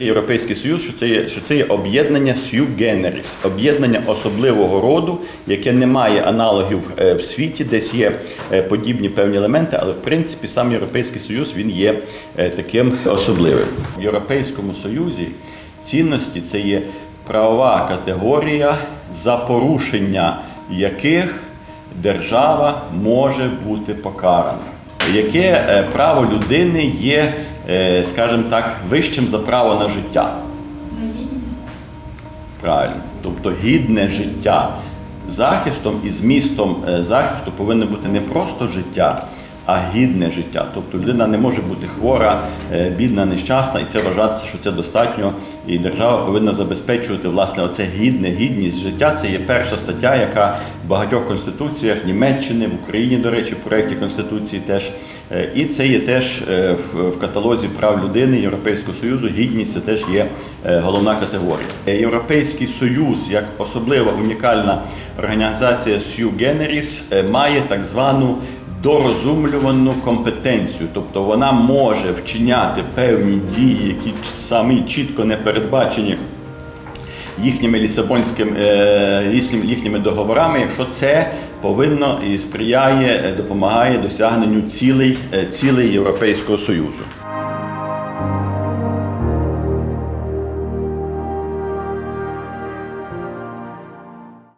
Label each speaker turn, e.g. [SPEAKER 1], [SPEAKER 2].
[SPEAKER 1] Європейський Союз, що це є, що це є об'єднання sui generis, об'єднання особливого роду, яке не має аналогів е, в світі, десь є е, подібні певні елементи, але в принципі сам Європейський Союз він є е, таким особливим. В Європейському Союзі цінності це є правова категорія, за порушення яких держава може бути покарана. Яке е, право людини є, е, скажімо так, вищим за право на життя? Правильно. Тобто гідне життя. Захистом і змістом е, захисту повинно бути не просто життя, а гідне життя. Тобто людина не може бути хвора, е, бідна, нещасна, і це вважатися, що це достатньо. І держава повинна забезпечувати власне оце гідне, гідність життя. Це є перша стаття, яка в багатьох конституціях Німеччини, в Україні, до речі, в проєкті Конституції теж. Е, І це є теж е, в каталозі прав людини Європейського Союзу. Гідність це теж є головна категорія. Європейський Союз, як особлива унікальна організація Generis, е, має так звану дорозумлювану компетенцію, тобто вона може вчиняти певні дії, які самі чітко не передбачені їхніми лісабонськими е, їхніми договорами, якщо це повинно і сприяє, е, допомагає досягненню цілей, е, цілей Європейського Союзу.